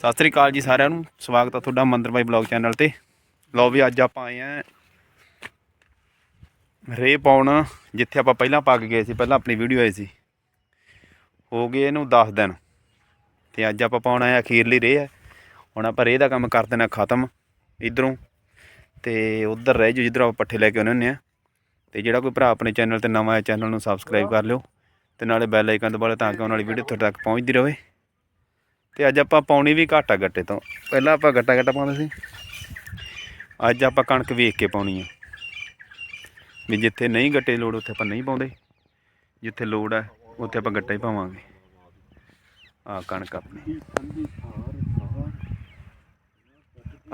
ਸਤਿ ਸ੍ਰੀ ਅਕਾਲ ਜੀ ਸਾਰਿਆਂ ਨੂੰ। ਸਵਾਗਤ ਆ ਤੁਹਾਡਾ ਮੰਦਰ ਬਾਈ ਬਲੌਗ ਚੈਨਲ ਤੇ। ਲਓ ਵੀ ਅੱਜ ਆਪਾਂ ਆਏ ਆਂ ਰੇ ਪਾਉਣ, ਜਿੱਥੇ ਆਪਾਂ ਪਹਿਲਾਂ ਪਾ ਕੇ ਗਏ ਸੀ, ਪਹਿਲਾਂ ਆਪਣੀ ਵੀਡੀਓ ਆਈ ਸੀ। ਹੋ ਗਏ ਇਹਨੂੰ 10 ਦਿਨ। ਤੇ ਅੱਜ ਆਪਾਂ ਪਾਉਣ ਆਏ ਆਂ ਅਖੀਰਲੀ ਰੇ ਹੈ ਹੁਣ ਆਪਾਂ ਰੇ ਦਾ ਕੰਮ ਕਰ ਦੇਣਾ ਖਤਮ, ਇਧਰੋਂ। ਤੇ ਉਧਰ ਰਹਿ ਜੋ ਜਿੱਧਰੋਂ ਆਪਾਂ ਪੱਠੇ ਲੈ ਕੇ ਆਉਂਦੇ ਹੁੰਦੇ ਆ। ਤੇ ਜਿਹੜਾ ਕੋਈ ਭਰਾ ਆਪਣੇ ਚੈਨਲ ਤੇ ਨਵਾਂ ਹੈ ਚੈਨਲ ਨੂੰ ਸਬਸਕ੍ਰਾਈਬ ਕਰ ਲਿਓ। ਤੇ ਨਾਲੇ ਬੈਲ ਆਈਕਨ ਦਬਾ ਲਿਓ ਤਾਂ ਕਿ ਉਹਨਾਂ ਵਾਲੀ ਵੀਡੀਓ ਤੁਹਾਡੇ ਤੱਕ ਪਹੁੰਚਦੀ ਰਹੇ। ਤੇ ਅੱਜ ਆਪਾਂ ਪਾਉਣੀ ਵੀ ਘਾਟਾ ਗੱਟੇ ਤੋਂ। ਪਹਿਲਾਂ ਆਪਾਂ ਗੱਟਾ ਗੱਟਾ ਪਾਉਂਦੇ ਸੀ। ਅੱਜ ਆਪਾਂ ਕਣਕ ਵੇਖ ਕੇ ਪਾਉਣੀ ਆ। ਵੀ ਜਿੱਥੇ ਨਹੀਂ ਗੱਟੇ ਲੋੜ, ਉੱਥੇ ਆਪਾਂ ਨਹੀਂ ਪਾਉਂਦੇ। ਜਿੱਥੇ ਲੋੜ ਹੈ ਉੱਥੇ ਆਪਾਂ ਗੱਟਾ ਹੀ ਪਾਵਾਂਗੇ। ਆ ਕਣਕ ਆਪਣੀ।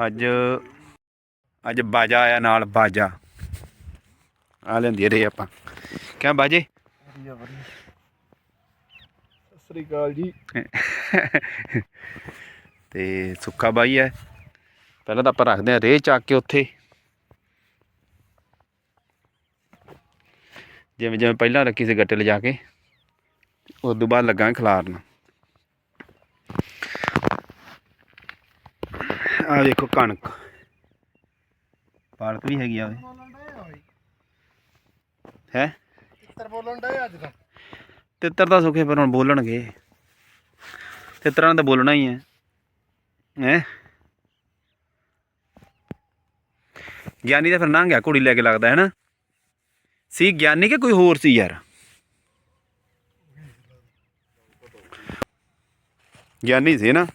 ਅੱਜ ਅੱਜ ਬਾਜਾ ਆਇਆ ਨਾਲ, ਬਾਜਾ। ਆ ਲੈਂਦੀ ਰੇ ਆਪਾਂ। ਕਿਆ ਬਾਜੇ? ਵਧੀਆ ਵਧੀਆ ਸ੍ਰੀ ਅਕਾਲ ਜੀ। ਤੇ ਸੁੱਖਾ ਬਾਈ ਹੈ। ਪਹਿਲਾਂ ਤਾਂ ਆਪਾਂ ਰੱਖਦੇ ਆ ਰੇਹ ਚੱਕ ਕੇ ਉੱਥੇ। ਜਿਵੇਂ ਜਿਵੇਂ ਪਹਿਲਾਂ ਰੱਖੀ ਸੀ ਗੱਟੇ ਲਿਜਾ ਕੇ ਉਸ ਤੋਂ ਬਾਅਦ ਲੱਗਾਂਗੇ ਖਿਲਾਰਨ। ਆ ਵੇਖੋ ਕਣਕ। ਪਾਲਕ ਵੀ ਹੈਗੀ ਆ ਵੇ ਹੈ? ਕਿੱਤਰ ਬੋਲਣ ਡੇ ਅੱਜ ਤਾਂ? ਤਿੱਤਰ ਤਾਂ ਸੁੱਖੇ ਪਰ ਹੁਣ ਬੋਲਣਗੇ। ਤਿੱਤਰਾਂ ਨੇ ਤਾਂ ਬੋਲਣਾ ਹੀ ਹੈ। ਹੈ? ਗਿਆਨੀ ਤਾਂ ਫਿਰ ਲੰਘ ਗਿਆ ਕੁੜੀ ਲੈ ਕੇ ਲੱਗਦਾ ਹੈ ਨਾ ਸੀ ਗਿਆਨੀ ਕਿ ਕੋਈ ਹੋਰ ਸੀ ਯਾਰ? ਗਿਆਨੀ ਸੀ ਨਾ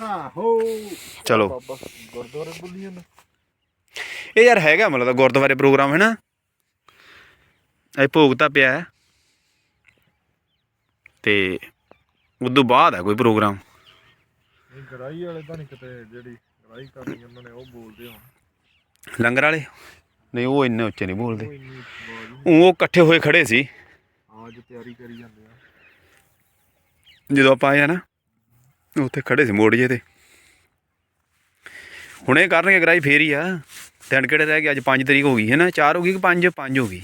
ਆਹੋ। ਚਲੋ। ਗੁਰਦੁਆਰੇ ਬੁੱਲੀਆਂ ਨੇ। ਇਹ ਯਾਰ ਹੈਗਾ ਮਤਲਬ ਦਾ ਗੁਰਦੁਆਰੇ ਪ੍ਰੋਗਰਾਮ ਹੈ ਨਾ ਇਹ ਭੋਗ ਤਾਂ ਪਿਆ। ਹੈ। ਤੇ ਉਦੋਂ ਬਾਅਦ ਹੈ ਕੋਈ ਪ੍ਰੋਗਰਾਮ। ਇਹ ਗਰਾਈ ਵਾਲੇ ਤਾਂ ਨਹੀਂ ਕਿਤੇ ਜਿਹੜੀ ਗਰਾਈ ਕਰਨੀ ਉਹਨਾਂ ਨੇ ਉਹ ਬੋਲਦੇ ਹੁਣ। ਲੰਗਰ ਵਾਲੇ? ਨਹੀਂ ਉਹ ਇੰਨੇ ਉੱਚੇ ਨਹੀਂ ਬੋਲਦੇ। ਉਹ ਇਕੱਠੇ ਹੋਏ ਖੜੇ ਸੀ। ਅੱਜ ਤਿਆਰੀ ਕਰੀ ਜਾਂਦੇ ਆ। ਜਦੋਂ ਆਪਾਂ ਆਏ ਨਾ ਉੱਥੇ ਖੜੇ ਸੀ ਮੋੜ ਜੇ ਤੇ। ਹੁਣੇ ਕਰਨਗੇ ਗਰਾਈ ਫੇਰ ਹੀ ਆ। ਦਿਨ ਕਿਹੜੇ ਰਹਿ ਗਏ? ਅੱਜ 5 ਤਰੀਕ ਹੋ ਗਈ ਹੈ ਨਾ 4 ਹੋ ਗਈ ਕਿ 5 5 ਹੋ ਗਈ।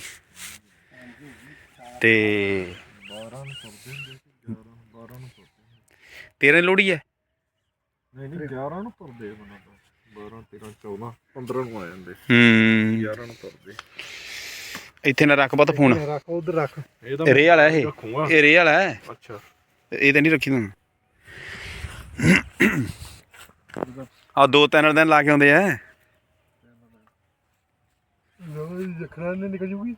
ਤੇ 12 ਨੂੰ ਕਰਦੇ ਹੁੰਦੇ ਸੀ 11 12 ਨੂੰ ਕਰਦੇ 13 ਲੋੜੀ ਹੈ ਨਹੀਂ ਨਹੀਂ 11 ਨੂੰ ਕਰਦੇ ਬਣਾ ਤਾਂ। 12 13 14 15 ਨੂੰ ਆ ਜਾਂਦੇ ਹੂੰ। 11 ਨੂੰ ਕਰਦੇ ਇੱਥੇ ਨਾ ਰੱਖ ਬਤ ਫੋਨ। ਰੱਖ ਉਧਰ ਰੱਖ। ਇਹ ਇਹ ਰੇ ਵਾਲਾ ਇਹ। ਰੱਖੂਗਾ। ਇਹ ਰੇ ਵਾਲਾ ਹੈ ਅੱਛਾ। ਇਹ ਤਾਂ ਨਹੀਂ ਰੱਖੀ ਤੂੰ। ਆ ਦੋ ਤਿੰਨ ਦਿਨ ਲਾ ਕੇ ਆਉਂਦੇ ਆ ਲੋ ਜਖਣਾ ਨੇ ਨਿਕਲ ਜੂਗੀ।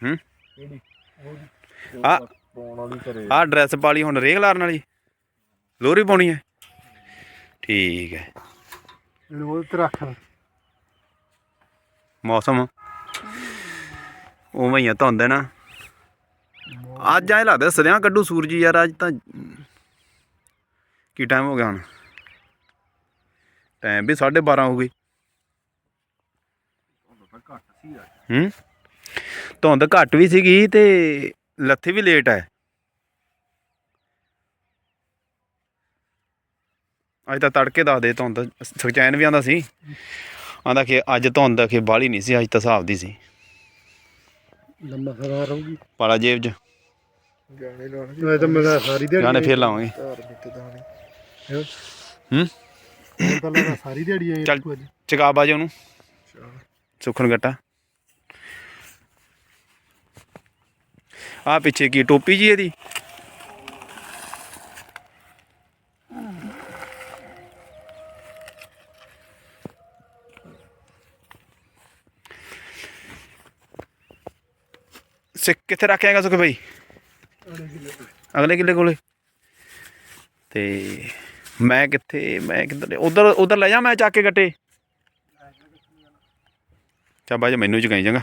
ਹੂੰ? ਕਿਹੜੀ ਆ ਪਾਉਣ ਵਾਲੀ ਘਰੇ ਆ। ਡਰੈਸ ਪਾਲੀ ਹੁਣ ਰੇਗ ਲਾਰਨ ਵਾਲੀ। ਲੋਰੀ ਪਾਉਣੀ ਹੈ। ਠੀਕ ਹੈ। ਲੋ ਤੇ ਰੱਖ ਮੌਸਮ। ਉਵੇਂ ਹੀ ਆ ਧੁੰਦ ਹੈ ਨਾ। ਅੱਜ ਐ ਲੱਗਦਾ ਸਦਿਆਂ ਕੱਢੂ ਸੂਰਜ ਯਾਰ ਅੱਜ ਤਾਂ ਕੀ ਟਾਈਮ ਹੋ ਗਿਆ ਹੁਣ? ਟਾਈਮ ਵੀ 12:30 ਹੋ ਗਈ ਹੂੰ? ਧੁੰਦ ਘੱਟ ਵੀ ਸੀਗੀ ਤੇ ਲੱਥੇ ਵੀ ਲੇਟ ਹੈ ਅੱਜ ਤਾਂ ਤੜਕੇ ਦੱਸ ਦੇ ਧੁੰਦ। ਸੁਖਚੈਨ ਵੀ ਆਂਦਾ ਸੀ। ਆਂਦਾ ਕਿ ਅੱਜ ਧੁੰਦ ਕਿ ਬਾਹਲੀ ਨਹੀਂ ਸੀ ਅੱਜ ਤਾਂ ਹਿਸਾਬ ਦੀ ਸੀ। ਲੰਮਾ ਸਰਾ ਰਹੂਗੀ ਪਾਲਾ ਜੇਬ 'ਚ। ਗਾਣੇ ਲਾਉਣਗੇ ਮੈਂ ਤਾਂ ਮੇਰਾ ਸਾਰੀ ਦਿਹਾੜੀ ਗਾਣੇ ਫੇਰ ਲਾਵਾਂਗੇ। ਹੂੰ? ਤਾਂ ਲੱਗਾ ਸਾਰੀ ਦਿਹਾੜੀ ਆਈ ਚੱਲ ਚਕਾ ਬਾਜ ਉਹਨੂੰ। ਸੁਖਣ ਗੱਟਾ। ਆ ਪਿੱਛੇ ਕੀ ਟੋਪੀ ਜੀ ਇਹਦੀ? ਸਿੱਕ ਕਿੱਥੇ ਰੱਖ ਸੁਖ ਭਾਈ? ਅਗਲੇ ਕਿੱਲੇ ਕੋਲੇ। ਤੇ ਮੈਂ ਕਿੱਥੇ, ਮੈਂ ਕਿੱਧਰ, ਉਧਰ ਉਧਰ ਲੈ ਜਾ ਮੈਂ ਚੱਕ ਕੇ ਗੱਟੇ। ਚਾ ਬਾਜ ਮੈਨੂੰ ਚੁਕਾਈ ਜਾਂਗਾ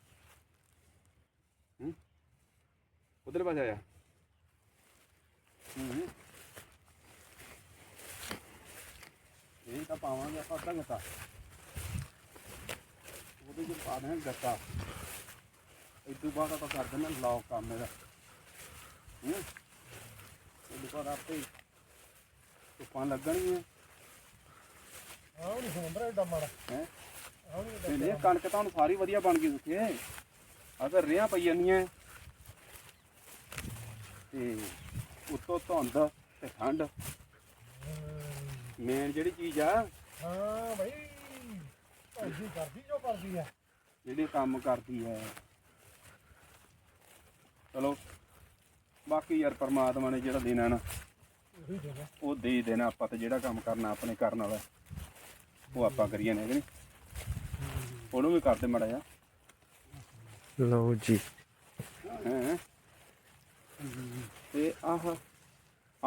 ਉਧਰ ਪਾਸੇ ਆਇਆ ਇਹ ਤਾਂ ਪਾਵਾਂਗੇ ਆਪਾਂ ਅੱਧਾ ਗੱਤਾ। ਉਹਦੇ ਵਿੱਚ ਪਾ ਦੇਣਾ ਗੱਤਾ। ਇਦੋਂ ਬਾਅਦ ਆਪਾਂ ਕਰ ਦੇਣਾ ਲੌਕ ਕੰਮ ਇਹਦਾ। ਹੂੰ। ਇਹ ਬਾਅਦ ਆਪੇ ਤੁਪਾਂ ਲੱਗਣਗੀਆਂ। ਆਹ ਨਹੀਂ ਹੁੰਦਾ ਏਡਾ ਮਾੜਾ। ਹੈ? ਆਹ ਕਣਕ ਤਾਂ ਹੁਣ ਸਾਰੀ ਵਧੀਆ ਬਣ ਗਈ ਸੁੱਕੇ ਆ ਤਾਂ ਰਿਆਂ ਪਈ ਜਾਂਦੀਆਂ। ਤੇ ਉੱਤੋਂ ਧੁੰਦ ਤੇ ਠੰਡ। ਮੇਨ ਜਿਹੜੀ ਚੀਜ਼ ਆ ਹਾਂ ਭਾਈ ਭਾਜੀ ਕਰਦੀ ਜੋ ਕਰਦੀ ਆ। ਜਿਹੜੀ ਕੰਮ ਕਰਦੀ ਹੈ ਚਲੋ ਬਾਕੀ ਯਾਰ ਪਰਮਾਤਮਾ ਨੇ ਜਿਹੜਾ ਦੇਣਾ ਨਾ ਉਹੀ ਦੇ ਦੇਣਾ ਆਪਾਂ ਤੇ ਜਿਹੜਾ ਕੰਮ ਕਰਨਾ ਆਪਣੇ ਕਰਨ ਵਾਲਾ। ਉਹ ਆਪਾਂ ਕਰੀਏ ਨੇ ਕਿ ਉਹਨੂੰ ਵੀ ਕਰਦੇ ਮੜਾ ਜਾ ਲਓ ਜੀ। ਹੈਂ? ਆਹ।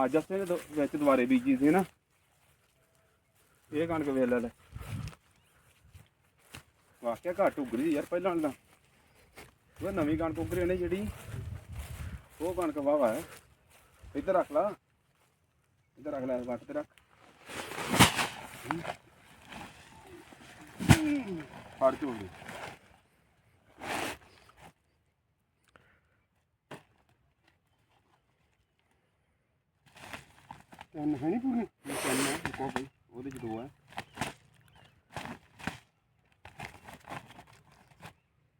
ਅੱਜ ਅਸੀਂ ਨੇ ਵਿੱਚ ਦੁਬਾਰੇ ਬੀਜੀ ਸੀ ਨਾ। ਇਹ ਕਣਕ ਵੇਖ ਲੈ ਲੈ। ਵਾਕਿਆ ਘੱਟ ਉਗਰੀ ਯਾਰ ਪਹਿਲਾਂ ਨਾਲੋਂ ਉਹ ਨਵੀਂ ਕਣਕ ਉਗਰੀ ਨੇ ਜਿਹੜੀ। ਉਹ ਕਣਕ ਵਾਵਾ ਹੈ। ਇੱਧਰ ਰੱਖ ਲਾ। ਇੱਧਰ ਰੱਖ ਲੈ, ਵੱਟ ਤੇ ਰੱਖ। ਫੜ ਝੋਲੀ ਤਿੰਨ ਹੈ ਨਹੀਂ ਪੂਰੀ? ਤਿੰਨ ਹੈ, ਇੱਕੋ ਬਈ, ਉਹਦੇ ਚ ਦੋ ਹੈ।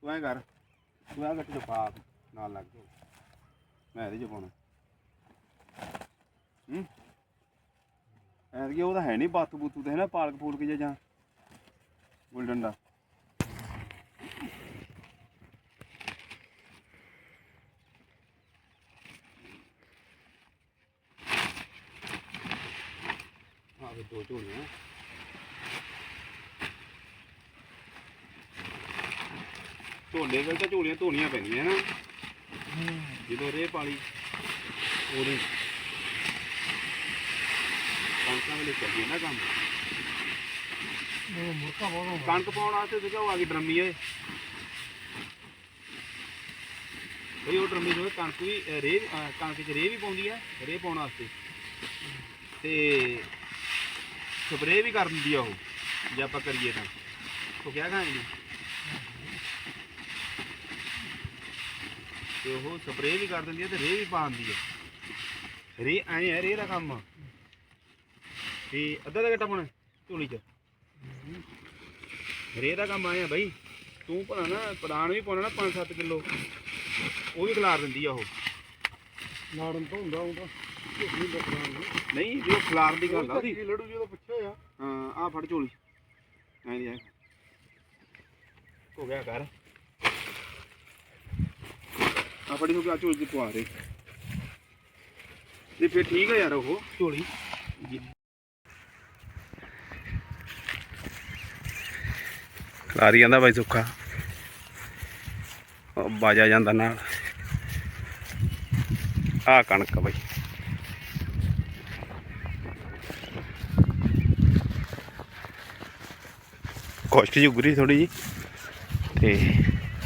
ਤੂੰ ਐਂ ਕਰ, ਤੂੰ ਐਂ ਗੱਟ ਚ ਪਾ ਨਾਲ ਲੱਗ ਜਾ ਮੈਂ ਇਹਦੇ ਚ ਪਾਉਣਾ। ਹੂੰ? ਐਂ ਕਿ ਉਹਦਾ ਹੈ ਨਹੀਂ ਬਾਤੂ ਬੂਤੂ ਤੇ, ਹੈ ਨਾ ਪਾਲਕ ਫੂਲਕ ਜਿਹਾ ਜਾਂ, ਗੋਲਡਨ ਦਾ? ਹਾਂ ਵੀ ਦੋ ਝੋਲੀਆਂ ਝੋਲੇ ਵੇਲੇ ਤਾਂ ਝੋਲੀਆਂ ਧੋਣੀਆਂ ਪੈਂਦੀਆਂ ਨਾ ਜਦੋਂ ਰੇ ਪਾਲੀ ਉਹਦੇ ਕਣਕਾਂ ਵੇਲੇ ਚੱਲਦੀ ਨਾ ਕੰਮ ਉਹ ਮੁਰਕਾ ਬਹੁਤ ਕਣਕ ਪਾਉਣ ਵਾਸਤੇ ਤੇ ਕਿਉਂ ਆ ਗਈ ਡਰਮੀ ਏ ਬਈ ਉਹ ਡਰਮੀ ਜੋ ਕਣਕ ਵੀ ਅ, ਰੇਹ ਅ, ਕਣਕ ਚ ਰੇਹ ਵੀ ਪਾਉਂਦੀ ਆ ਰੇਹ ਪਾਉਣ ਵਾਸਤੇ ਤੇ ਸਪਰੇਅ ਵੀ ਕਰ ਦਿੰਦੀ ਆ ਉਹ, ਜੇ ਆਪਾਂ ਕਰੀਏ ਤਾਂ। ਉਹ ਕਿਆ ਖਾਂਦੀ ਤੇ ਉਹ ਸਪਰੇਅ ਵੀ ਕਰ ਦਿੰਦੀ ਆ ਤੇ ਰੇਹ ਵੀ ਪਾ ਦਿੰਦੀ ਆ। ਰੇਹ ਐਂ ਹੈ ਰੇਹ ਦਾ ਕੰਮ। ਤੇ ਅੱਧਾ ਦਾ ਘਟਾ ਪਾਉਣਾ ਝੋਲੀ ਚ। ਰੇਹ ਦਾ ਕੰਮ ਆਇਆ ਬਾਈ। ਤੂੰ ਭਲਾ ਨਾ ਪ੍ਰਧਾਨ ਵੀ ਪਾਉਣਾ ਨਾ 5-7 ਕਿਲੋ। ਉਹ ਵੀ ਖਿਲਾਰ ਦਿੰਦੀ ਆ ਉਹ। ਨਾੜਨ ਤੋਂ ਹੁੰਦਾ ਹੁੰਦਾ ਨਹੀਂ ਜੇ ਉਹ ਖਿਲਾਰ ਦੀ ਗੱਲ ਆ ਉਹਦੀ। ਲੜੂ ਜੀ ਉਹਦਾ ਪੁੱਛਿਆ ਆ। ਹਾਂ ਆ ਫੜ ਝੋਲੀ। ਐਂ ਦੀ ਐਂ ਹੋ ਗਿਆ ਕਰ ਆ ਫੜੀ ਹੋ ਗਿਆ ਝੋਲੀ ਦੀ ਪਵਾ ਦੇ। ਤੇ ਫਿਰ ਠੀਕ ਆ ਯਾਰ ਉਹ ਝੋਲੀ। ਖਿਲਾਰੀ ਜਾਂਦਾ ਬਾਈ ਸੁੱਖਾ। ਉਹ ਬਾਜਾ ਜਾਂਦਾ ਨਾਲ। ਆ ਕਣਕ ਬਾਈ। ਖੁਸ਼ਕ ਜੀ ਉਗਰੀ ਥੋੜੀ ਜੀ। ਤੇ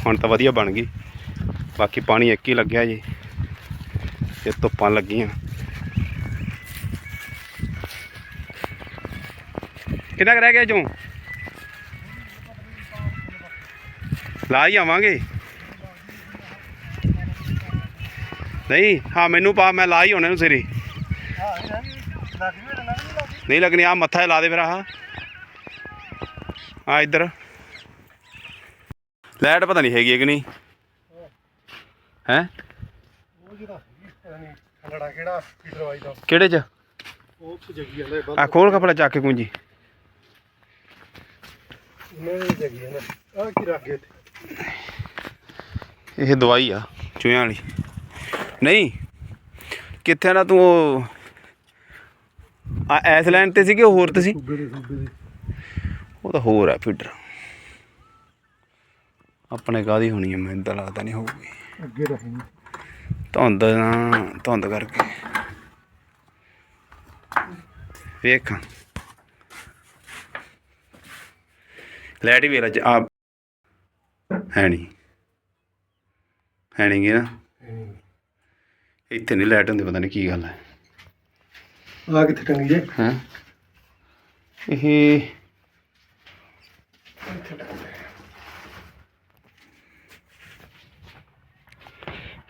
ਹੁਣ ਤਾਂ ਵਧੀਆ ਬਣ ਗਈ। ਬਾਕੀ ਪਾਣੀ ਇੱਕ ਹੀ ਲੱਗਿਆ ਜੀ। ਤੇ ਧੁੱਪਾਂ ਲੱਗੀਆਂ। ਕਿੰਨਾ ਰਹਿ ਗਿਆ ਚੋਂ ਲਾ ਹੀ ਆਵਾਂਗੇ। ਨਹੀਂ ਹਾਂ ਮੈਨੂੰ ਪਾ ਮੈਂ ਲਾ ਹੀ ਹੋਣੇ ਨੂੰ ਸਿਰੇ। ਨਹੀਂ ਲੱਗਣੀ ਆ ਮੱਥਾ ਲਾ ਦੇ ਫਿਰ ਆਹ। ਆ ਇੱਧਰ। ਲਾਈਟ ਪਤਾ ਨਹੀਂ ਹੈਗੀ ਕਿ ਨਹੀਂ? ਹੈ? ਉਹ ਕਿਹੜਾ ਕੀ ਦਵਾਈ ਦਾ ਕਿਹੜੇ ਚ? ਉਹ ਜਗੀ ਵਾਲੇ ਆ ਖੋਲ ਕਪੜਾ ਚੱਕ ਕੇ ਕੁੰਜੀ ਮੇਰੇ ਜਗੀ ਵਾਲੇ ਆ ਕੀ ਰੱਖ ਗਏ ਇਹ ਦਵਾਈ ਆ, ਚੂਹਿਆਂ ਵਾਲੀ। ਨਹੀਂ, ਕਿੱਥੇ ਨਾ ਤੂੰ ਉਹ? ਆ ਐਸ ਲਾਈਨ ਤੇ ਸੀ ਕਿ ਹੋਰ ਤੇ ਸੀ? ਸੂਬੇ ਦੇ ਸੂਬੇ ਦੇ ਉਹ ਤਾਂ ਹੋਰ ਆ ਫੀਡਰ ਆਪਣੇ ਕਾਦੀ ਹੋਣੀ ਹੈ ਮੈਨੂੰ ਤਾਂ ਲੱਗਦਾ ਨਹੀਂ ਹੋਊਗੀ। ਅੱਗੇ ਰਹੀ ਧੁੰਦ ਨਾ ਧੁੰਦ ਕਰਕੇ। ਵੇਖ। ਲਾਈਟ ਵੀ ਵੇਲਾ ਚ ਆ ਹੈ ਨਹੀਂ। ਹੈ ਨਹੀਂ ਗੀ ਨਾ। ਇੱਥੇ ਨਹੀਂ ਲਾਈਟ ਹੁੰਦੀ ਪਤਾ ਨਹੀਂ ਕੀ ਗੱਲ ਹੈ। ਆ ਕਿੱਥੇ ਟੰਗੀ ਜੇ? ਹੈ? ਇਹ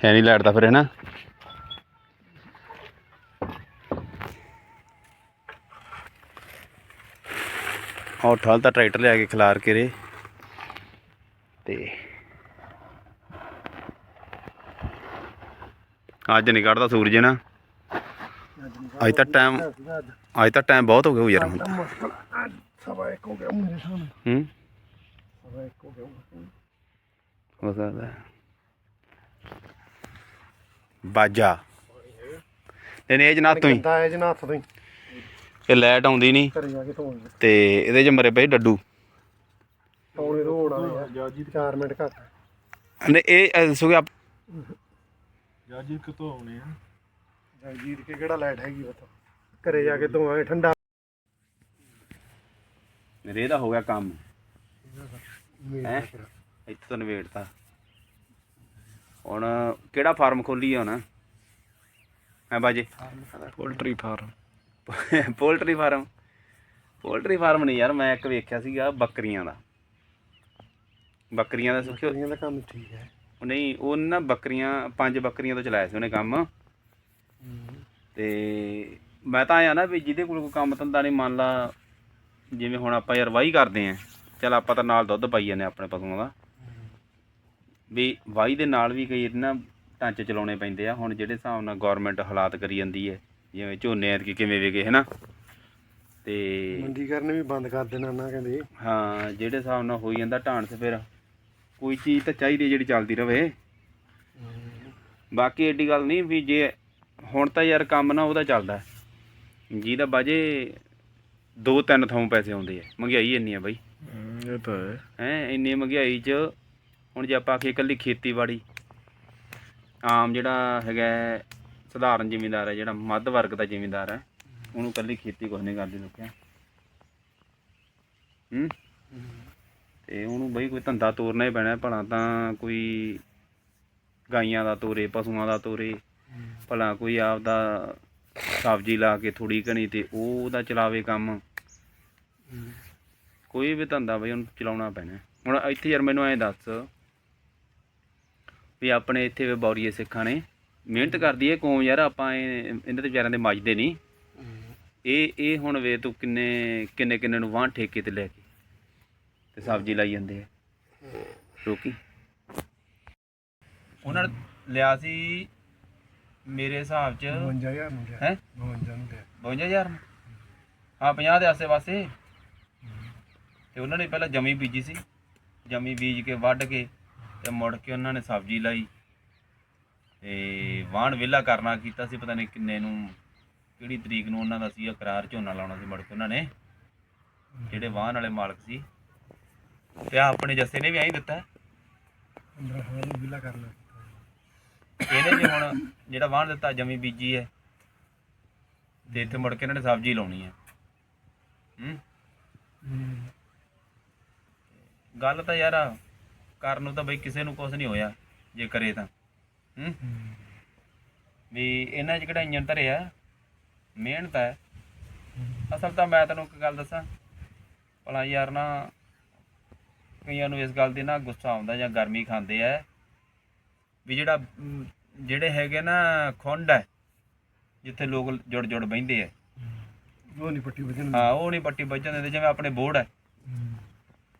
ਹੈ ਨਹੀਂ ਦਾ ਫਿਰ ਹੈ ਨਾ? ਉਹ ਠਾਲ ਤਾਂ ਟਰੈਕਟਰ ਲਿਆ ਕੇ ਖਿਲਾਰ ਕੇ ਰੇ। ਤੇ ਅੱਜ ਨਹੀਂ ਕੱਢਦਾ ਸੂਰਜ ਨਾ? ਅੱਜ ਤਾਂ ਟਾਈਮ ਅੱਜ ਤਾਂ ਟਾਈਮ ਬਹੁਤ ਹੋ ਗਿਆ ਯਾਰ ਹੁਣ ਤਾਂ। ਸਵਾ ਹੋ ਗਿਆ ਮੇਰੇ ਸਾਹਮਣੇ। ਹੂੰ? ਸਵਾ ਇੱਕ ਹੋ ਗਿਆ ਹੋ ਸਕਦਾ ਹੈ। ਬਾਜਾ ਨਹੀਂ ਇਹ ਜਨਾਬ ਤੂੰ ਹੀ ਗੰਦਾ ਹੈ ਜਨਾਥ ਤੋਂ ਹੀ ਇਹ ਲਾਈਟ ਆਉਂਦੀ ਨਹੀਂ ਘਰੇ ਜਾ ਕੇ ਧੋਣ ਤੇ ਇਹਦੇ 'ਚ ਮਰੇ ਪਏ ਡੱਡੂ ਪੌਣੇ ਰੋੜ ਆ ਜਾਜੀ 4 ਮਿੰਟ ਘੱਟ ਨੇ ਇਹ ਇਹ ਦੱਸੋਗੇ ਆਪ ਜਾਜੀ ਕਿਤੋਂ ਆਉਣੇ ਆ ਜਗਜੀਤ ਕੇ ਕਿਹੜਾ ਲਾਈਟ ਹੈਗੀ ਪਤਾ ਘਰੇ ਜਾ ਕੇ ਧੋਵਾਂਗੇ ਠੰਡਾ ਮੇਰੇ ਦਾ ਹੋ ਗਿਆ ਕੰਮ ਹੈ? ਇੱਥੇ ਤੋਂ। ਨਵੇੜਤਾ ਹੁਣ ਕਿਹੜਾ ਫਾਰਮ ਖੋਲੀ ਆ ਹੁਣ? ਹੈ ਬਾਜੀ? Poultry farm. Poultry farm? Poultry farm ਨਹੀਂ ਯਾਰ ਮੈਂ ਇੱਕ ਵੇਖਿਆ ਸੀਗਾ ਬੱਕਰੀਆਂ ਦਾ। ਬੱਕਰੀਆਂ ਦਾ ਸੁਖਿਓ। ਬੱਕਰੀਆਂ ਦਾ ਕੰਮ ਠੀਕ ਹੈ। ਉਹ ਨਹੀਂ ਉਹ ਨਾ ਬੱਕਰੀਆਂ ਪੰਜ ਬੱਕਰੀਆਂ ਤੋਂ ਚਲਾਇਆ ਸੀ ਉਹਨੇ ਕੰਮ। ਤੇ ਮੈਂ ਤਾਂ ਆਇਆ ਨਾ ਵੀ ਜਿਹਦੇ ਕੋਲ ਕੋਈ ਕੰਮ ਧੰਦਾ ਨਹੀਂ ਮੰਨ ਲਾ ਜਿਵੇਂ ਹੁਣ ਆਪਾਂ ਯਾਰ ਵਾਹੀ ਕਰਦੇ ਆਂ ਚਲ ਆਪਾਂ ਤਾਂ ਨਾਲ ਦੁੱਧ ਪਾਈ ਜਾਂਦੇ ਆਪਣੇ ਪਸ਼ੂਆਂ ਦਾ। ਵੀ ਵਾਹੀ ਦੇ ਨਾਲ ਵੀ ਕਈ ਨਾ ਢਾਂਚੇ ਚਲਾਉਣੇ ਪੈਂਦੇ ਆ। ਹੁਣ ਜਿਹੜੇ ਹਿਸਾਬ ਨਾਲ ਗਵਰਨਮੈਂਟ ਹਾਲਾਤ ਕਰੀ ਜਾਂਦੀ ਹੈ ਜਿਵੇਂ ਝੋਨੇ ਐਤਕੀ ਕਿਵੇਂ ਵੇਗੇ ਹੈ ਨਾ ਤੇ ਮੰਡੀਕਰਨ ਵੀ ਬੰਦ ਕਰ ਦੇਣਾ ਨਾ ਕਹਿੰਦੇ। ਹਾਂ ਜਿਹੜੇ ਹਿਸਾਬ ਨਾਲ ਹੋਈ ਜਾਂਦਾ ਢਾਂਸ ਫਿਰ ਕੋਈ ਚੀਜ਼ ਤਾਂ ਚਾਹੀਦੀ ਜਿਹੜੀ ਚੱਲਦੀ ਰਵੇ। ਬਾਕੀ ਏਡੀ ਗੱਲ ਨਹੀਂ ਵੀ ਜੇ ਹੁਣ ਤਾਂ ਯਾਰ ਕੰਮ ਨਾ ਉਹਦਾ ਚੱਲਦਾ। ਜਿਹਦਾ ਬਾਜੇ ਦੋ ਤਿੰਨ ਥਾਂ ਪੈਸੇ ਆਉਂਦੇ ਆ। ਮਹਿੰਗਾਈ ਇੰਨੀ ਆ ਬਾਈ। ਇਹ ਤਾਂ ਹੈ। ਹੈ, ਇੰਨੀ ਮਹਿੰਗਾਈ 'ਚ ਹੁਣ ਜੇ ਆਪਾਂ ਆਖੀਏ ਇਕੱਲੀ ਖੇਤੀਬਾੜੀ, ਆਮ ਜਿਹੜਾ ਹੈਗਾ ਸਧਾਰਨ ਜ਼ਿਮੀਂਦਾਰ ਹੈ, ਜਿਹੜਾ ਮੱਧ ਵਰਗ ਦਾ ਜ਼ਿਮੀਂਦਾਰ ਹੈ, ਉਹਨੂੰ ਇਕੱਲੀ ਖੇਤੀ ਕੁਛ ਨਹੀਂ ਕਰਦੇ ਲੋਕਿਆ। ਹੂੰ? ਤੇ ਉਹਨੂੰ ਬਈ ਕੋਈ ਧੰਦਾ ਤੋਰਨਾ ਹੀ ਪੈਣਾ, ਭਲਾ ਤਾਂ ਕੋਈ ਗਾਈਆਂ ਦਾ ਤੋਰੇ, ਪਸ਼ੂਆਂ ਦਾ ਤੋਰੇ, ਭਲਾ ਕੋਈ ਆਪਦਾ ਸਬਜ਼ੀ ਲਾ ਕੇ ਥੋੜੀ ਘਣੀ ਤੇ ਉਹ ਉਹਦਾ ਚਲਾਵੇ ਕੰਮ। ਕੋਈ ਵੀ ਧੰਦਾ ਬਈ ਉਹਨੂੰ ਚਲਾਉਣਾ ਪੈਣਾ। ਹੁਣ ਇੱਥੇ ਯਾਰ ਮੈਨੂੰ ਐਂ ਦੱਸ ਵੀ ਆਪਣੇ ਇੱਥੇ ਵੀ ਬੌਰੀਏ ਸਿੱਖਾਂ ਨੇ। ਮਿਹਨਤ ਕਰਦੀ ਹੈ ਕੌਮ ਯਾਰ ਆਪਾਂ ਇਹ- ਇਹਨਾਂ ਦੇ ਵਿਚਾਰਿਆਂ ਦੇ ਮੱਜਦੇ ਨਹੀਂ ਇਹ ਇਹ ਹੁਣ ਵੇ ਤੂੰ ਕਿੰਨੇ ਕਿੰਨੇ ਕਿੰਨੇ ਨੂੰ ਵਾਂ ਠੇਕੇ ਤੇ ਲੈ ਕੇ ਤੇ ਸਬਜ਼ੀ ਲਾਈ ਜਾਂਦੇ ਆ। ਰੋਕੀ। ਉਹਨਾਂ ਨੇ ਲਿਆ ਸੀ ਮੇਰੇ ਹਿਸਾਬ ਚ 52000 ਨੂੰ ਹੈ? 52 ਨੂੰ ਗਿਆ 52000 ਹਾਂ 50 ਦੇ ਆਸੇ ਪਾਸੇ ਤੇ ਉਹਨਾਂ ਨੇ ਪਹਿਲਾਂ ਜਮੀ ਬੀਜੀ ਸੀ। ਜਮੀ ਬੀਜ ਕੇ ਵੱਢ ਕੇ ਤੇ ਮੁੜ ਕੇ ਉਹਨਾਂ ਨੇ ਸਬਜ਼ੀ ਲਾਈ। ਤੇ ਵਾਹਣ ਵਿਹਲਾ ਕਰਨਾ ਕੀਤਾ ਸੀ, ਪਤਾ ਨਹੀਂ ਕਿੰਨੇ ਨੂੰ, ਕਿਹੜੀ ਤਰੀਕ ਨੂੰ ਉਹਨਾਂ ਦਾ ਸੀ ਇਕਰਾਰ ਝੋਨਾ ਲਾਉਣਾ ਸੀ ਮੁੜ ਕੇ ਉਹਨਾਂ ਨੇ। ਜਿਹੜੇ ਵਾਹਨ ਵਾਲੇ ਮਾਲਕ ਸੀ। ਤੇ ਆਹ ਆਪਣੇ ਜੱਸੇ ਨੇ ਵੀ ਐਂ ਦਿੱਤਾ। 15 ਸਾਲ ਨੂੰ ਵਿਲਾ ਕਰ ਲਿਆ ਇਹਨੇ ਵੀ ਹੁਣ ਜਿਹੜਾ ਵਾਹਨ ਦਿੱਤਾ, ਜਮੀ ਬੀਜੀ ਹੈ। ਤੇ ਇੱਥੇ ਮੁੜ ਕੇ ਇਹਨਾਂ ਨੇ ਸਬਜ਼ੀ ਲਾਉਣੀ ਹੈ। ਗੱਲ ਤਾਂ ਯਾਰ ਕਰਨ ਨੂੰ ਤਾਂ ਬਈ ਕਿਸੇ ਨੂੰ ਕੁਝ ਨਹੀਂ ਹੋਇਆ ਜੇ ਕਰੇ ਤਾਂ। ਹੂੰ? ਵੀ ਇਹਨਾਂ 'ਚ ਕਿਹੜਾ ਇੰਜਨ ਧਰਿਆ ਮਿਹਨਤ ਹੈ ਅਸਲ ਤਾਂ ਮੈਂ ਤੈਨੂੰ ਇੱਕ ਗੱਲ ਦੱਸਾਂ ਭਲਾ ਯਾਰ ਨਾ ਕਈਆਂ ਨੂੰ ਇਸ ਗੱਲ ਦੀ ਨਾ ਗੁੱਸਾ ਆਉਂਦਾ ਜਾਂ ਗਰਮੀ ਖਾਂਦੇ ਆ ਵੀ ਜਿਹੜਾ ਅਮ, ਜਿਹੜੇ ਹੈਗੇ ਨਾ ਖੁੰਡ ਹੈ ਜਿੱਥੇ ਲੋਕ ਜੁੜ ਜੁੜ ਬਹਿੰਦੇ ਆ। ਉਹ ਨਹੀਂ ਪੱਟੀ ਵਜਣ ਹਾਂ ਉਹ ਨਹੀਂ ਪੱਟੀ ਵੱਜਣ ਦਿੰਦੇ ਜਿਵੇਂ ਆਪਣੇ ਬੋਰਡ ਹੈ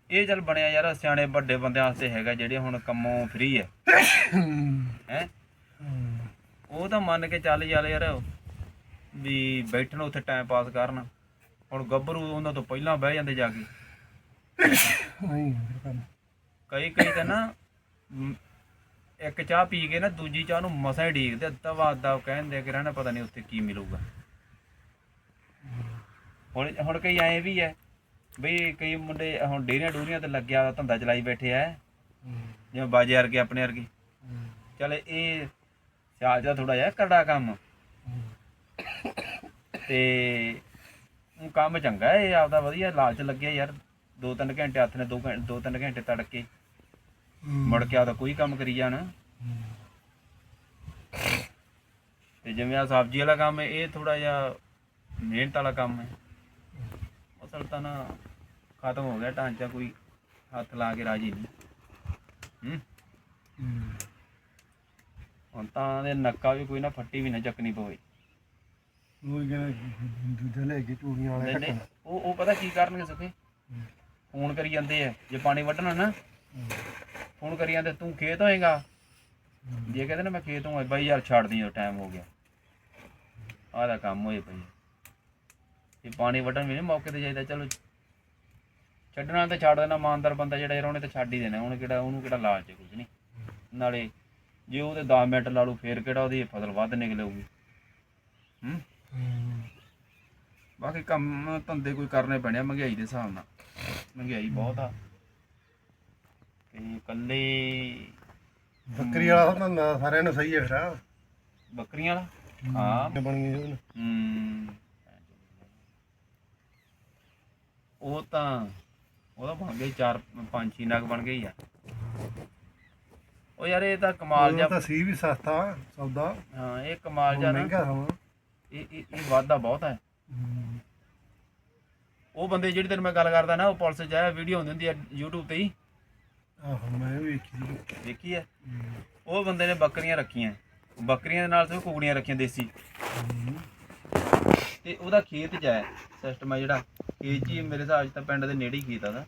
ਇਹ ਚੱਲ ਬਣਿਆ ਯਾਰ, ਸਿਆਣੇ ਵੱਡੇ ਬੰਦਿਆਂ ਵਾਸਤੇ ਹੈਗਾ, ਜਿਹੜੇ ਹੁਣ ਕੰਮੋਂ ਫ੍ਰੀ ਹੈ ਹੈ? ਉਹ ਤਾਂ ਮੰਨ ਕੇ ਚੱਲ ਚੱਲ ਯਾਰ, ਵੀ ਬੈਠਣ ਉੱਥੇ ਟਾਈਮ ਪਾਸ ਕਰਨ। ਹੁਣ ਗੱਭਰੂ ਉਹਨਾਂ ਤੋਂ ਪਹਿਲਾਂ ਬਹਿ ਜਾਂਦੇ ਜਾ ਕੇ। ਕਈ ਕਈ ਤਾਂ ਨਾ ਇੱਕ ਚਾਹ ਪੀ ਕੇ ਨਾ ਦੂਜੀ ਚਾਹ ਨੂੰ ਮਸਾਂ ਹੀ ਢੀਕਦੇ ਅੱਧਾ ਵਾ ਅੱਧਾ ਕਹਿੰਦੇ ਕਿ ਰਹਿਣਾ ਪਤਾ ਨਹੀਂ ਉੱਥੇ ਕੀ ਮਿਲੂਗਾ। ਹੁਣ ਹੁਣ ਕਈ ਐਂ ਵੀ ਹੈ ਬਈ ਕਈ ਮੁੰਡੇ ਹੁਣ ਡੇਰੀਆਂ ਡੂਰੀਆਂ ਤੇ ਲੱਗਿਆ ਹੋਇਆ ਧੰਦਾ ਚਲਾਈ ਬੈਠੇ ਐ ਜਿਵੇਂ ਬਾਜੇ ਵਰਗੇ ਆਪਣੇ ਵਰਗੇ। ਚੱਲ ਇਹ ਸਿਆਲ ਜਾ ਥੋੜਾ ਜਿਹਾ ਕਰੜਾ ਕੰਮ। ਤੇ ਉਹ ਕੰਮ ਚੰਗਾ ਇਹ ਆਪਦਾ ਵਧੀਆ ਲਾਲਚ ਲੱਗਿਆ ਯਾਰ। ਦੋ ਤਿੰਨ ਘੰਟੇ ਹੱਥ ਨੇ ਦੋ ਘੰਟੇ ਦੋ ਤਿੰਨ ਘੰਟੇ ਤੜਕੇ। ਮੁੜ ਕੇ ਆਪਦਾ ਕੋਈ ਕੰਮ ਕਰੀ ਜਾਣ। ਤੇ ਜਿਵੇਂ ਆ ਸਬਜ਼ੀ ਵਾਲਾ ਕੰਮ ਇਹ ਥੋੜਾ ਜਿਹਾ ਮਿਹਨਤ ਵਾਲਾ ਕੰਮ ਹੈ ਫਸਲ ਤਾਂ ਨਾ ਖਤਮ ਹੋ ਗਿਆ ਢਾਂਚਾ ਕੋਈ ਹੱਥ ਲਾ ਕੇ ਰਾਜੀ ਨਹੀਂ। ਹੂੰ। ਹੁਣ ਤਾਂ ਦੇ ਨੱਕਾ ਵੀ ਕੋਈ ਨਾ ਫੱਟੀ ਵੀ ਨਾ ਚੱਕਣੀ ਪਵੇ। ਉਹ ਦੂਜਾ ਲੈ ਕੇ ਚੂੜੀਆਂ ਵਾਲੇ ਨਹੀਂ ਉਹ ਉਹ ਪਤਾ ਕੀ ਕਰਨਗੇ ਸੁਖੇ? ਫੋਨ ਕਰੀ ਜਾਂਦੇ ਆ ਜੇ ਪਾਣੀ ਵੱਢਣਾ ਨਾ ਫੋਨ ਕਰੀ ਜਾਂਦੇ ਤੂੰ ਖੇਤ ਹੋਏਗਾ? ਜੇ ਕਹਿੰਦੇ ਨਾ ਮੈਂ ਖੇਤ ਹੋਇਆ ਬਾਈ ਯਾਰ ਛੱਡ ਦੀ ਟਾਈਮ ਹੋ ਗਿਆ। ਆਹ ਦਾ ਕੰਮ ਹੋਏ ਪਈ ਇਹ ਪਾਣੀ ਵੱਢਣ ਵੀ ਨਹੀਂ ਮੌਕੇ ਤੇ ਜਾਈਦਾ ਚਲੋ ਛੱਡਣਾ ਤੇ ਛੱਡ ਦੇਣਾ ਇਮਾਨਦਾਰ ਬੰਦਾ ਜਿਹੜਾ ਯਾਰ ਉਹਨੇ ਤਾਂ ਛੱਡ ਹੀ ਦੇਣਾ ਉਹਨੇ ਕਿਹੜਾ ਉਹਨੂੰ ਕਿਹੜਾ ਲਾਲਚ ਕੁਝ ਨਹੀਂ ਨਾਲੇ ਜੇ ਉਹਦੇ 10 ਮਿੰਟ ਲਾ ਲੂ ਫੇਰ ਕਿਹੜਾ ਉਹਦੀ ਫਸਲ ਵੱਧ ਨਿਕਲੇਗੀ। ਹੂੰ? ਬਾਕੀ ਕੰਮ ਧੰਦੇ ਕੋਈ ਕਰਨੇ ਪੈਣੇ ਆ ਮਹਿੰਗਾਈ ਦੇ ਹਿਸਾਬ ਨਾਲ। ਮਹਿੰਗਾਈ ਬਹੁਤ ਆ। ਤੇ ਇਕੱਲੇ ਬੱਕਰੀ ਵਾਲਾ ਧੰਦਾ ਸਾਰਿਆਂ ਨੂੰ ਸਹੀ ਹੈ ਫਿਰ। ਬੱਕਰੀਆਂ ਵਾਲਾ? ਹਾਂ। ਬਣ ਗਈ ਹੂੰ। ਉਹ ਤਾਂ ਉਹਦਾ ਬਣ ਗਈ ਚਾਰ ਪੰਜ ਛੇ ਨਗ ਬਣ ਗਈ ਆ। ਉਹ ਯਾਰ ਇਹ ਤਾਂ ਕਮਾਲ ਉਹ ਜਾ ਤਾਂ ਸੀ ਵੀ ਸਸਤਾ ਸੌਦਾ। ਹਾਂ ਇਹ ਕਮਾਲ ਹੁਣ ਜਾ ਮਹਿੰਗਾ ਸਮਾਂ। ਇਹ ਇਹ ਇਹ ਵਾਧਾ ਬਹੁਤ ਹੈ ਉਹ ਬੰਦੇ ਜਿਹੜੀ ਤੈਨੂੰ ਮੈਂ ਗੱਲ ਕਰਦਾ ਨਾ ਉਹ ਪੁਲਿਸ ਚ ਆਇਆ ਵੀਡੀਓ ਹੁੰਦੀ ਹੁੰਦੀ ਆ YouTube ਤੇ ਹੀ। ਆਹੋ ਮੈਂ ਵੀ ਵੇਖੀ ਦੇਖੀ ਹੈ। ਉਹ ਬੰਦੇ ਨੇ ਬੱਕਰੀਆਂ ਰੱਖੀਆਂ। ਬੱਕਰੀਆਂ ਦੇ ਨਾਲ ਤੇ ਕੁਕੜੀਆਂ ਰੱਖੀਆਂ ਦੇਸੀ। ਤੇ ਉਹਦਾ ਖੇਤ ਚ ਹੈ? ਸਿਸਟਮ ਹੈ ਜਿਹੜਾ। ਖੇਤ 'ਚ ਮੇਰੇ ਹਿਸਾਬ 'ਚ ਤਾਂ ਪਿੰਡ ਦੇ ਨੇੜੇ ਹੀ ਖੇਤ ਆ ਦਾ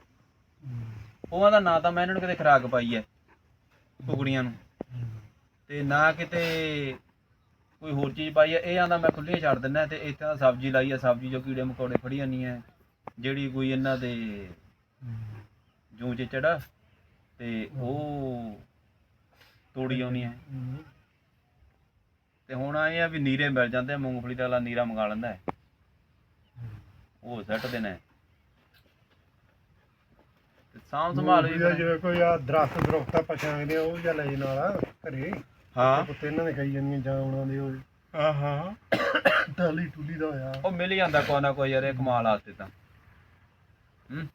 ਉਹਨਾਂ ਦਾ ਨਾਂ ਤਾਂ ਮੈਂ ਇਹਨਾਂ ਨੂੰ ਕਿਤੇ ਖਰਾਕ ਪਾਈ ਹੈ ਕੁਕੜੀਆਂ ਨੂੰ। ਤੇ ਨਾ ਕਿਤੇ ਕੋਈ ਹੋਰ ਚੀਜ਼ ਪਾਈ ਹੈ। ਇਹ ਆਂਦਾ ਮੈਂ ਖੁੱਲੀਆਂ ਛੱਡ ਦਿੰਦਾ ਤੇ ਇੱਥੇ ਤਾਂ ਸਬਜ਼ੀ ਲਾਈ ਹੈ। ਸਬਜ਼ੀ ਜੋ ਕੀੜੇ ਮਕੌੜੇ ਫੜੀ ਜਾਂਦੀ ਹੈ। ਜਿਹੜੀ ਕੋਈ ਇਹਨਾਂ ਦੇ ਜੂੰ ਚ ਚੜਾ ਤੇ ਉਹ ਤੋੜੀ ਆਉਣੀ ਹੈ। ਤੇ ਹੁਣ ਆਏ ਆ ਵੀ ਨੀਰੇ ਮਿਲ ਜਾਂਦੇ ਆ ਮੂੰਗਫਲੀ ਦਾ ਵਾਲਾ ਨੀਰਾ ਮੰਗਾ ਲੈਂਦਾ ਹੈ। ਉਹ ਸੱਟ ਦੇਣਾ ਹੈ। ਤੇ ਸਾਂਭ ਸੰਭਾਲ ਵੀ ਜਿਵੇਂ ਕੋਈ ਆ ਦਰਖਤ ਦਰਖਤ ਆ ਉਹ ਜਾਂ ਲੈ ਜੇ ਨਾਲ ਘਰੇ। ਹਾਂ। ਕੁੱਤੇ ਇਹਨਾਂ ਦੇ ਖਾਈ ਜਾਂਦੀਆਂ ਜਾਂ ਉਹਨਾਂ ਦੇ ਉਹ ਹਾਂ ਹਾਂ। ਟਾਲੀ ਟੁਲੀ ਦਾ ਹੋਇਆ। ਉਹ ਮਿਲ ਹੀ ਜਾਂਦਾ ਕੋਈ ਨਾ ਕੋਈ ਯਾਰ ਇਹ ਕਮਾਲ ਆਸਤੇ ਤਾਂ। ਹੂੰ।